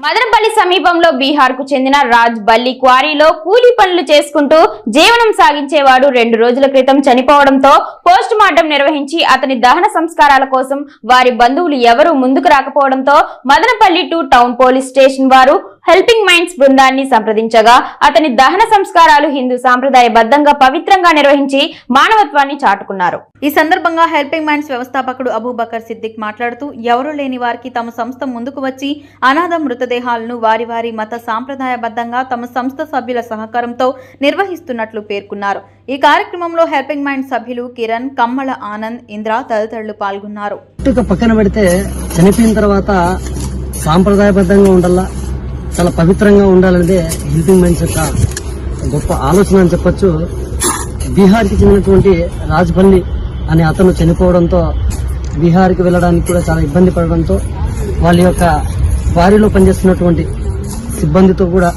మదనపల్లి సమీపంలో బీహార్కు చెందిన రాజ్ బల్లి క్వారీలో కూలీ పనులు చేసుకుంటూ జీవనం సాగించేవాడు రెండు రోజుల క్రితం చనిపోవడంతో పోస్ట్ మార్టం నిర్వహించి అతని దహన సంస్కారాల కోసం వారి బంధువులు ఎవరూ ముందుకు రాకపోవడంతో Madanapalle two town police station వారు హెల్పింగ్ మైండ్స్ బృందాన్ని సంప్రదించగా అతని దహన సంస్కారాలు హిందూ సాంప్రదాయబద్ధంగా పవిత్రంగా నిర్వహించి మానవత్వాన్ని చాటుకున్నారు. ఈ సందర్భంగా హెల్పింగ్ మైండ్స్ వ్యవస్థాపకుడు అబూబకర్ సిద్దిక్ మాట్లాడుతూ ఎవరూ లేని వారికి తమ సంస్థ ముందుకు వచ్చి అనాథ మృతదేహాలను వారి వారి మత సాంప్రదాయబద్ధంగా తమ సంస్థ సభ్యుల సహకారంతో నిర్వహిస్తున్నట్లు పేర్కొన్నారు. ఈ కార్యక్రమంలో హెల్పింగ్ మైండ్ సభ్యులు కిరణ్ కమ్మల ఆనంద్ ఇంద్ర తదితరులు పాల్గొన్నారు. పక్కన పెడితే చనిపోయిన తర్వాత సాంప్రదాయబద్ధంగా ఉండాలా? చాలా పవిత్రంగా ఉండాలనేదే హెల్పింగ్ మైండ్స్ యొక్క గొప్ప ఆలోచన అని చెప్పొచ్చు. బీహార్కి చెందినటువంటి రాజ్పల్లి అనే అతను చనిపోవడంతో బీహార్కి వెళ్ళడానికి కూడా చాలా ఇబ్బంది పడడంతో వాళ్ళ యొక్క వారిలో పనిచేస్తున్నటువంటి సిబ్బందితో కూడా